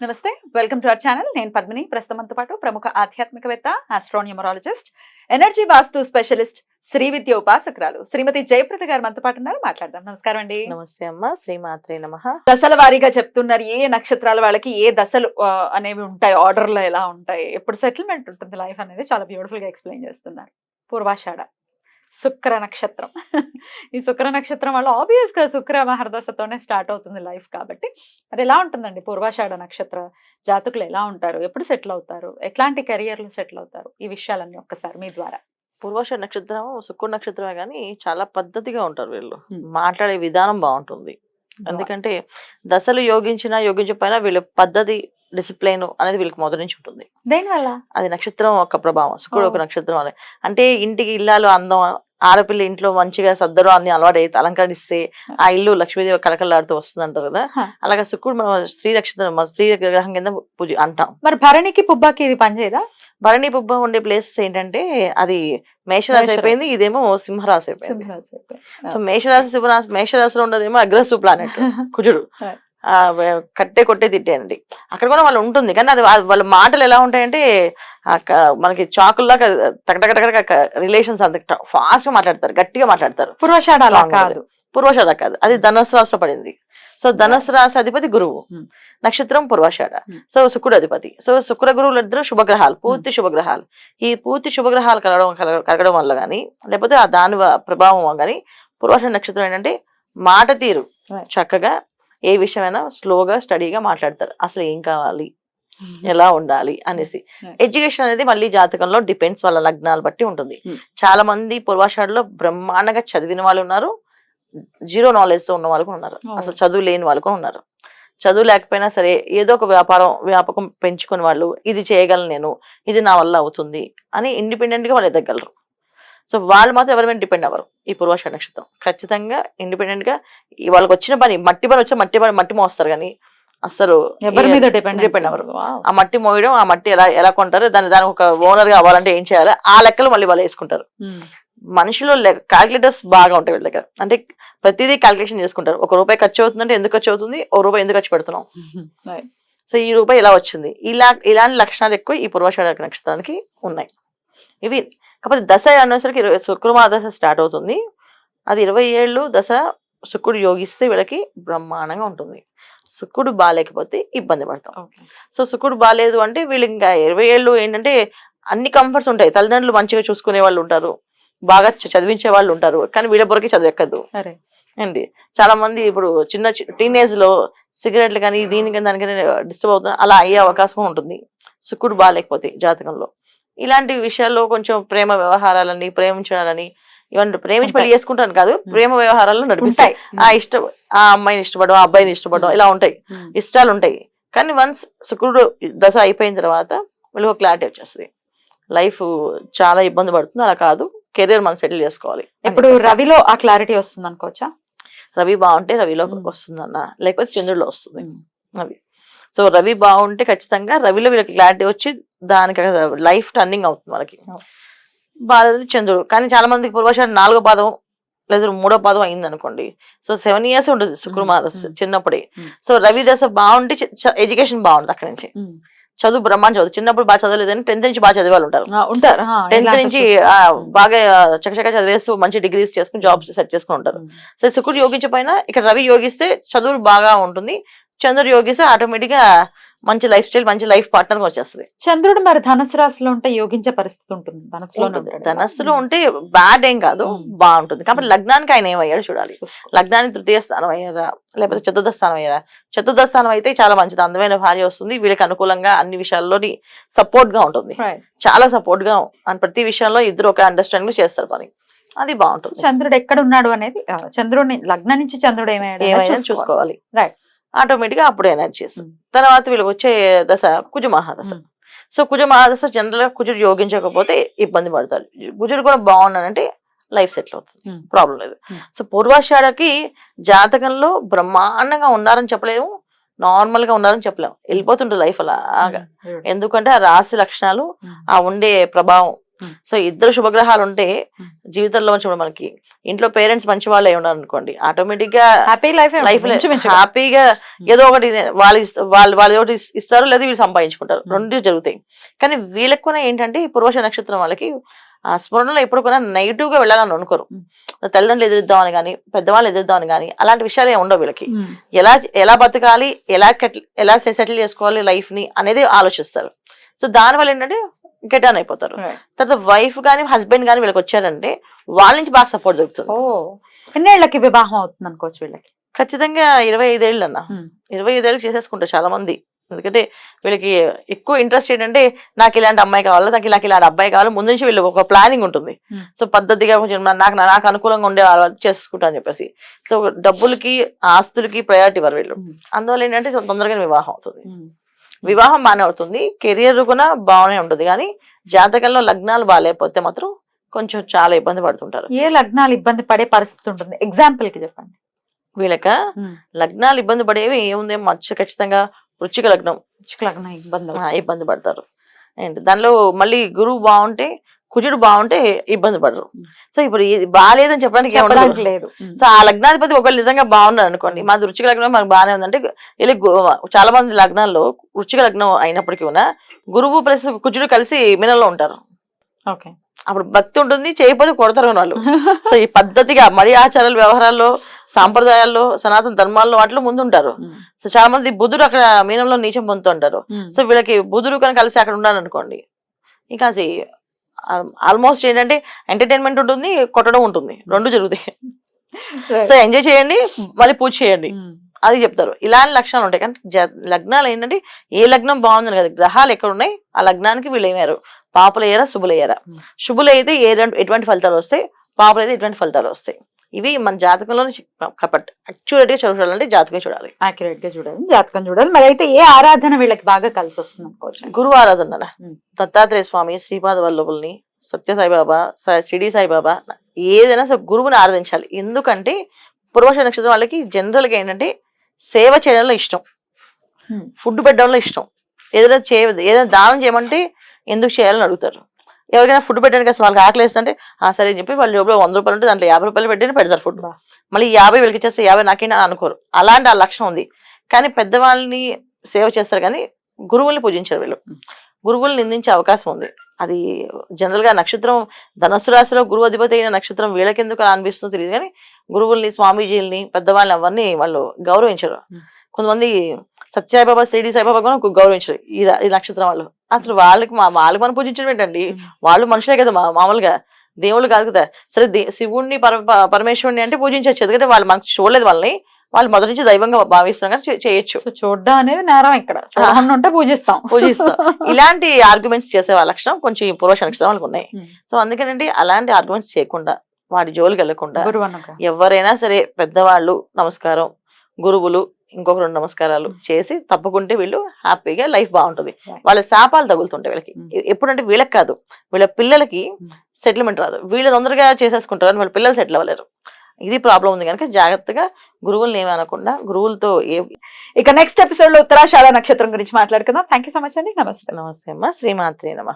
నమస్తే welcome to our channel. నేను పద్మిని. ప్రస్తుతంతో పాటు ప్రముఖ ఆధ్యాత్మికవేత్త astronumerologist energy vastu specialist Shri Vidya ఉపాసకురాలు Shrimati Jayaprada గారు మనతో పాటు ఉన్నారు. మాట్లాడదాం. నమస్కారం అండి. నమస్తే అమ్మ. శ్రీమాత్రే నమ. దశల వారీగా చెప్తున్నారు. ఏ నక్షత్రాల వాళ్ళకి ఏ దశలు అనేవి ఉంటాయి? ఆర్డర్లో ఎలా ఉంటాయి? ఎప్పుడు సెటిల్మెంట్ ఉంటుంది? లైఫ్ అనేది చాలా బ్యూటిఫుల్గా ఎక్స్ప్లెయిన్ చేస్తున్నారు. పూర్వాషాఢ. శుక్ర నక్షత్రం. ఈ శుక్ర నక్షత్రం వల్ల ఆబ్వియస్గా శుక్ర మహర్దశతోనే స్టార్ట్ అవుతుంది లైఫ్ కాబట్టి మరి ఎలా ఉంటుందండి? పూర్వాషాఢ నక్షత్ర జాతకులు ఎలా ఉంటారు? ఎప్పుడు సెటిల్ అవుతారు? ఎట్లాంటి కెరియర్లో సెటిల్ అవుతారు? ఈ విషయాలన్నీ ఒక్కసారి మీ ద్వారా. పూర్వాష నక్షత్రం శుక్రుడు నక్షత్రమే కానీ చాలా పద్ధతిగా ఉంటారు వీళ్ళు. మాట్లాడే విధానం బాగుంటుంది. ఎందుకంటే దశలు యోగించినా యోగించకపోయినా వీళ్ళ పద్ధతి డిసిప్లైన్ అనేది వీళ్ళకి మొదటి నుంచి ఉంటుంది. దేనివల్ల? అది నక్షత్రం ఒక ప్రభావం శుక్రుడు ఒక. నక్షత్రం అనే. అంటే ఇంటికి ఇల్లాలు అందం ఆడపిల్ల ఇంట్లో మంచిగా సద్దరు అన్ని అలవాటు అయితే అలంకరిస్తే ఆ ఇల్లు లక్ష్మీదేవి కలకలాడుతూ వస్తుంది అంటారు కదా. అలాగే శుక్రుడు మన స్త్రీ నక్షత్రం మన స్త్రీ గ్రహం కింద పూజ అంటాం. మరి భరణికి పుబ్బాకి ఇది పనిచేయదా? భరణి పుబ్బ ఉండే ప్లేసెస్ ఏంటంటే అది మేషరాశి. అయిపోయింది ఇదేమో సింహరాశి అయిపోయింది. సో మేషరాశి సింహరాశి మేషరాశిలో ఉండదేమో అగ్రెసివ్ ప్లానెట్ కుజుడు. కట్టే కొట్టే తిట్టేయండి. అక్కడ కూడా వాళ్ళు ఉంటుంది. కానీ అది వాళ్ళ మాటలు ఎలా ఉంటాయంటే మనకి చాకుల్లాగా టకటకటక రిలేషన్స్ అంత ఫాస్ట్గా మాట్లాడతారు. గట్టిగా మాట్లాడతారు. పూర్వాషాఢ కాదు. పూర్వషాఢ కాదు. అది ధనస్సు రాశిలో పడింది. సో ధనస్సు రాశి అధిపతి గురువు. Hmm. నక్షత్రం పూర్వాషాఢ Hmm. సో శుక్రుడు అధిపతి సో శుక్ర గురువులు ఇద్దరు శుభగ్రహాలు పూర్తి శుభగ్రహాలు. ఈ పూర్తి శుభగ్రహాలు కలగడం కలగ- కలగడం వల్ల కానీ లేకపోతే ఆ దాని ప్రభావం కానీ పూర్వాషాఢ నక్షత్రం ఏంటంటే మాట తీరు. చక్కగా ఏ విషయమైనా స్లోగా స్టడీగా మాట్లాడతారు. అసలు ఏం కావాలి? ఎలా ఉండాలి? అనేసి. ఎడ్యుకేషన్ అనేది మళ్ళీ జాతకంలో డిపెండ్స్ వాళ్ళ లగ్నాలు బట్టి ఉంటుంది. చాలా మంది పూర్వాషాఢలో బ్రహ్మాండంగా చదివిన వాళ్ళు ఉన్నారు. జీరో నాలెడ్జ్తో ఉన్న వాళ్ళు ఉన్నారు. అసలు చదువు లేని వాళ్ళు కూడా ఉన్నారు. చదువు లేకపోయినా సరే ఏదో ఒక వ్యాపారం వ్యాపకం పెంచుకునే వాళ్ళు ఇది చేయగలను నేను ఇది నా వల్ల అవుతుంది అని ఇండిపెండెంట్గా వాళ్ళు ఎదగలరు సో వాళ్ళు మాత్రం ఎవరి మీద డిపెండ్ అవ్వరు ఈ పూర్వాషాఢ నక్షత్రం. ఖచ్చితంగా ఇండిపెండెంట్గా ఈ వాళ్ళకి వచ్చిన పని మట్టి పని వచ్చే మట్టి పని మట్టి మోస్తారు కానీ అసలు ఎవరి మీద డిపెండ్ depend అవ్వరు. ఆ మట్టి మోయడం ఆ మట్టి ఎలా ఎలా కొంటారు దాని దానికి ఒక ఓనర్గా అవ్వాలంటే ఏం చేయాలి? ఆ లెక్కలు మళ్ళీ వాళ్ళు వేసుకుంటారు. మనుషులు క్యాలిక్యులేటర్స్ బాగా ఉంటాయి వీళ్ళ దగ్గర. అంటే ప్రతిదీ క్యాలిక్యులేషన్ చేసుకుంటారు. ఒక రూపాయి ఖర్చు అవుతుందంటే ఎందుకు ఖర్చు అవుతుంది? ఒక రూపాయి ఎందుకు ఖర్చు పెడుతున్నాం? సో ఈ రూపాయి ఇలా వచ్చింది? ఇలా ఇలాంటి లక్షణాలు ఎక్కువ ఈ పూర్వాషాఢ నక్షత్రానికి ఉన్నాయి. ఇవి కాకపోతే దశ అనేసరికి ఇరవై శుక్రవార దశ స్టార్ట్ అవుతుంది. అది ఇరవై ఏళ్ళు దశ శుక్రుడు యోగిస్తే వీళ్ళకి బ్రహ్మాండంగా ఉంటుంది. శుక్రుడు బాగాలేకపోతే ఇబ్బంది పడతాం. సో శుక్రుడు బాగాలేదు అంటే వీళ్ళు ఇంకా ఇరవై ఏళ్ళు ఏంటంటే అన్ని కంఫర్ట్స్ ఉంటాయి. తల్లిదండ్రులు మంచిగా చూసుకునే వాళ్ళు ఉంటారు. బాగా చదివించే వాళ్ళు ఉంటారు. కానీ వీళ్ళ బొరకి చదువు ఎక్కదు సరే. అండి చాలా మంది ఇప్పుడు చిన్న టీనేజ్లో సిగరెట్లు కానీ దీనికి దానికి డిస్టర్బ్ అవుతుంది అలా అయ్యే అవకాశం ఉంటుంది. శుక్రుడు బాగాలేకపోతే జాతకంలో. ఇలాంటి విషయాల్లో కొంచెం ప్రేమ వ్యవహారాలని ప్రేమించడాలని ఇవన్నీ ప్రేమించి పెళ్ళి చేసుకుంటాను కాదు ప్రేమ వ్యవహారాల్లో నడిపిస్తాయి. ఆ ఇష్టం ఆ అమ్మాయిని ఇష్టపడడం ఆ అబ్బాయిని ఇష్టపడడం ఇలా ఉంటాయి. ఇష్టాలు ఉంటాయి. కానీ వన్స్ శుక్రుడు దశ అయిపోయిన తర్వాత వీళ్ళకి ఒక క్లారిటీ వచ్చేస్తుంది. లైఫ్ చాలా ఇబ్బంది పడుతుంది. అలా కాదు. కెరీర్ మనం సెటిల్ చేసుకోవాలి. ఇప్పుడు. రవిలో ఆ క్లారిటీ వస్తుంది అనుకోవచ్చా రవి బాగుంటే రవిలో మ్మ్. వస్తుందన్న. లేకపోతే చంద్రుడిలో వస్తుంది. ఉమ్. సో రవి బాగుంటే ఖచ్చితంగా రవిలో వీళ్ళకి క్లారిటీ వచ్చి దానికి లైఫ్ టర్నింగ్ అవుతుంది మనకి. బాధది చంద్రుడు. కానీ చాలా మందికి పూర్వశాలు నాలుగో పాదం లేదా మూడో పాదం అయింది అనుకోండి. సో సెవెన్ ఇయర్స్ ఉంటుంది శుక్రమాద. చిన్నప్పుడే. సో రవి దశ బాగుంటే ఎడ్యుకేషన్ బాగుంటుంది అక్కడి నుంచి. చదువు బ్రహ్మాండ చదువు. చిన్నప్పుడు బాగా చదవలేదని టెన్త్ నుంచి బాగా చదివే వాళ్ళు ఉంటారు. ఉంటారు. టెన్త్ నుంచి బాగా చకచక చదివేస్తూ మంచి డిగ్రీస్ చేసుకుని జాబ్స్ సెట్ చేసుకుని ఉంటారు. సో శుక్రుడు యోగించపోయినా ఇక్కడ రవి యోగిస్తే చదువు బాగా ఉంటుంది. చంద్రుడు యోగిస్తే ఆటోమేటిక్గా మంచి లైఫ్ స్టైల్ మంచి లైఫ్ పార్ట్నర్ వచ్చేస్తుంది. చంద్రుడు మరి ధనుసు రాశిలో ఉంటే యోగించే పరిస్థితి ఉంటుంది. ఉంటుంది. ధనస్సులో ఉంటే బ్యాడ్ ఏం కాదు. బాగుంటుంది. కాబట్టి లగ్నానికి ఆయన ఏమయ్యాడు చూడాలి. లగ్నానికి తృతీయ స్థానం అయ్యారా? లేకపోతే చతుర్థ స్థానం అయ్యారా? చతుర్థ స్థానం అయితే చాలా మంచిది. అందమైన భార్య వస్తుంది. వీళ్ళకి అనుకూలంగా అన్ని విషయాల్లోని సపోర్ట్గా ఉంటుంది. చాలా సపోర్ట్గా అండ్ ప్రతి విషయంలో ఇద్దరు ఒక అండర్స్టాండింగ్ చేస్తారు పని. అది బాగుంటుంది. చంద్రుడు ఎక్కడ ఉన్నాడు అనేది చంద్రుడిని లగ్నం నుంచి చంద్రుడు ఏమైనా చూసుకోవాలి. చూసుకోవాలి. Right. ఆటోమేటిక్గా అప్పుడు ఎనర్జీస్. తర్వాత వీళ్ళకి వచ్చే దశ కుజ మహాదశ. సో కుజ మహాదశ జనరల్గా కుజుడు యోగించకపోతే ఇబ్బంది పడతారు కుజుడు కూడా బాగున్నాడంటే లైఫ్ సెటిల్ అవుతుంది. ప్రాబ్లం లేదు. సో పూర్వాషాఢకి జాతకంలో బ్రహ్మాండంగా ఉన్నారని చెప్పలేము నార్మల్గా ఉన్నారని చెప్పలేము వెళ్ళిపోతుంటుంది లైఫ్ అలాగా ఎందుకంటే ఆ రాశి లక్షణాలు. ఆ ఉండే ప్రభావం. సో ఇద్దరు శుభగ్రహాలు ఉంటే Hmm. జీవితంలో చూడ మనకి. ఇంట్లో పేరెంట్స్ మంచి వాళ్ళే ఉన్నారు అనుకోండి ఆటోమేటిక్గా హ్యాపీ లైఫ్ లైఫ్ హ్యాపీగా ఏదో ఒకటి వాళ్ళు వాళ్ళు వాళ్ళు ఒకటి ఇస్- ఇస్తారు లేదా వీళ్ళు సంపాదించుకుంటారు. Hmm. రెండు జరుగుతాయి. కానీ వీళ్ళకి కూడా ఏంటంటే ఈ పూర్వశ నక్షత్రం వాళ్ళకి ఆ స్మరణలో ఎప్పుడు కూడా నెగిటివ్గా వెళ్ళాలని అనుకోరు. Hmm. తల్లిదండ్రులు ఎదురుద్దామని కానీ పెద్దవాళ్ళు ఎదురుద్దామని కానీ అలాంటి విషయాలు ఏమి ఉండవు వీళ్ళకి. ఎలా ఎలా బతకాలి ఎలా ఎలా సెటిల్ చేసుకోవాలి లైఫ్ని అనేది ఆలోచిస్తారు. సో దానివల్ల ఏంటంటే గెట్ ఆన్ అయిపోతారు. తర్వాత వైఫ్ కానీ హస్బెండ్ కానీ వీళ్ళకి వచ్చారంటే వాళ్ళ నుంచి బాగా సపోర్ట్ దొరుకుతుంది. ఎన్నేళ్ళకి వివాహం అవుతుంది అనుకోవచ్చు వీళ్ళకి? ఖచ్చితంగా ఇరవై ఐదేళ్ళు అన్న. ఇరవై ఐదేళ్ళు చేసేసుకుంటారు చాలా మంది ఎందుకంటే వీళ్ళకి ఎక్కువ ఇంట్రెస్ట్ ఏంటంటే నాకు ఇలాంటి అమ్మాయి కావాలి నాకు నాకు ఇలాంటి అబ్బాయి కావాలి ముందు నుంచి వీళ్ళు ఒక ప్లానింగ్ ఉంటుంది. Hmm. సో పద్ధతిగా కొంచెం నాకు నాకు అనుకూలంగా ఉండే వాళ్ళు చేసుకుంటా అని చెప్పేసి. సో డబ్బులకి ఆస్తులకి ప్రయారిటీ ఇవ్వరు వీళ్ళు. Hmm. అందువల్ల ఏంటంటే తొందరగా వివాహం అవుతుంది. వివాహం బాగానే అవుతుంది. కెరియర్ కూడా బాగానే ఉంటుంది. కానీ జాతకంలో లగ్నాలు బాగాలేకపోతే మాత్రం కొంచెం చాలా ఇబ్బంది పడుతుంటారు. ఏ లగ్నాలు ఇబ్బంది పడే పరిస్థితి ఉంటుంది? ఎగ్జాంపుల్కి చెప్పండి. వీళ్ళక? లగ్నాలు ఇబ్బంది పడేవి ఏముంది? మచ్చ ఖచ్చితంగా వృచ్చిక లగ్నం. పిచ్చుక లగ్నం ఇబ్బంది ఇబ్బంది పడతారు. ఏంటి? దానిలో మళ్ళీ గురువు బాగుంటే కుజుడు బాగుంటే ఇబ్బంది పడరు. సో ఇప్పుడు ఇది బాగాలేదని చెప్పడానికి లేదు. సో ఆ లగ్నాధిపతి ఒకవేళ నిజంగా బాగున్నారు అనుకోండి. మా వృచ్చిక లగ్నం మనకు బాగానే ఉందంటే వెళ్ళి చాలా మంది లగ్నాల్లో వృచ్చిక లగ్నం అయినప్పటికీ కూడా గురువు ప్లస్ కుజుడు కలిసి మినల్లో ఉంటారు. ఓకే. అప్పుడు భక్తి ఉంటుంది చేయకపోతే కొడతారు వాళ్ళు. సో ఈ పద్ధతిగా మడి ఆచారాలు వ్యవహారాల్లో సాంప్రదాయాల్లో సనాతన ధర్మాల్లో వాటిలో ముందుంటారు. సో చాలా మంది బుధుడు అక్కడ మీనంలో నీచం పొందుతుంటారు. సో వీళ్ళకి బుధుడు కనుక కలిసి అక్కడ ఉన్నాను అనుకోండి ఇంకా అది ఆల్మోస్ట్ ఏంటంటే ఎంటర్టైన్మెంట్ ఉంటుంది కొట్టడం ఉంటుంది. రెండు జరుగుతాయి. సో ఎంజాయ్ చేయండి మళ్ళీ పూజ చేయండి. అది చెప్తారు. ఇలాంటి లక్షణాలు ఉంటాయి. కానీ లగ్నాలు ఏంటంటే ఏ లగ్నం బాగుందని కదా. గ్రహాలు ఎక్కడ ఉన్నాయి ఆ లగ్నానికి వీళ్ళు ఏమారు పాపులయ్యారా శుభులయ్యారా? Hmm. శుభులైతే ఏ ఎటువంటి ఫలితాలు వస్తాయి? పాపులైతే ఎటువంటి ఫలితాలు వస్తాయి? ఇవి మన జాతకంలోనే కాబట్టి యాక్చురేట్గా చూడాలంటే జాతకం చూడాలి. యాక్యురేట్గా చూడాలి జాతకం చూడాలి. మరి అయితే ఏ ఆరాధన వీళ్ళకి బాగా కలిసి వస్తుంది అనుకోవచ్చు? గురువు ఆరాధన. దత్తాత్రేయ స్వామి శ్రీపాద వల్లభుల్ని సత్య సాయిబాబా షిరిడి సాయిబాబా ఏదైనా గురువుని ఆరాధించాలి. ఎందుకంటే పూర్వష నక్షత్రం వాళ్ళకి జనరల్గా ఏంటంటే సేవ చేయడంలో ఇష్టం. ఫుడ్ పెట్టడంలో ఇష్టం. ఏదైనా చేయ ఏదైనా దానం చేయమంటే ఎందుకు చేయాలని అడుగుతారు. ఎవరికైనా ఫుడ్ పెట్టడానికి అసలు వాళ్ళకి ఆకలి వేస్తుంటే ఆ సరే అని చెప్పి వాళ్ళు లోపల వంద రూపాయలు ఉంటే దాంట్లో యాభై రూపాయలు పెట్టి పెడతారు ఫుడ్. మళ్ళీ యాభై వీళ్ళకి ఇచ్చేస్తే యాభై నాకైనా అనుకోరు. అలాంటి ఆ లక్షణం ఉంది. కానీ పెద్దవాళ్ళని సేవ చేస్తారు కానీ గురువుల్ని పూజించారు వీళ్ళు. గురువుల్ని నిందించే అవకాశం ఉంది. అది జనరల్గా నక్షత్రం ధనస్సు రాశిలో గురువు అధిపతి అయిన నక్షత్రం వీళ్ళకెందుకు అనిపిస్తుందో తెలియదు కానీ గురువుల్ని స్వామీజీల్ని పెద్దవాళ్ళని అవన్నీ వాళ్ళు గౌరవించరు. కొంతమంది సత్యసాయిబాబా షిరిడి సాయిబాబా కూడా గౌరవించరు ఈ నక్షత్రం వాళ్ళు. అసలు వాళ్ళకి మా వాళ్ళకి మనం పూజించడం ఏంటండి? వాళ్ళు మనుషులే కదా మా- మామూలుగా. దేవుళ్ళు కాదు కదా. సరే దే- శివుణ్ణి పర ప- పరమేశ్వరుని అంటే పూజించవచ్చు. ఎందుకంటే వాళ్ళు మనకు చూడలేదు వాళ్ళని. వాళ్ళు మొదటి నుంచి దైవంగా భావిస్తాం కానీ చేయొచ్చు. చూడడం అనేది నేరం ఇక్కడ. ఉంటే పూజిస్తాం. పూజిస్తాం. ఇలాంటి ఆర్గ్యుమెంట్స్ చేసే వాళ్ళ లక్షణం కొంచెం పూర్వశ నక్షత్రం వాళ్ళకి ఉన్నాయి. సో అందుకనండి అలాంటి ఆర్గ్యుమెంట్స్ చేయకుండా వాడి జోలికి వెళ్ళకుండా ఎవరైనా సరే పెద్దవాళ్ళు నమస్కారం గురువులు ఇంకొక రెండు నమస్కారాలు చేసి తప్పుకుంటే వీళ్ళు హ్యాపీగా లైఫ్ బాగుంటుంది. వాళ్ళ శాపాలు తగులుతుంటాయి వీళ్ళకి. ఎప్పుడంటే వీళ్ళకి కాదు వీళ్ళ పిల్లలకి. సెటిల్మెంట్ రాదు. వీళ్ళు తొందరగా చేసేసుకుంటారు అని వాళ్ళ పిల్లలు సెటిల్ అవ్వలేరు. ఇది ప్రాబ్లం ఉంది కనుక జాగ్రత్తగా గురువుల్ని ఏమీ అనకుండా గురువులతో ఏ ఇక నెక్స్ట్ ఎపిసోడ్లో ఉత్తరాషాఢ నక్షత్రం గురించి మాట్లాడుకుందాం. థ్యాంక్ యూ సో మచ్ అండి. నమస్తే. నమస్తే అమ్మ. శ్రీమాత్రి నమ.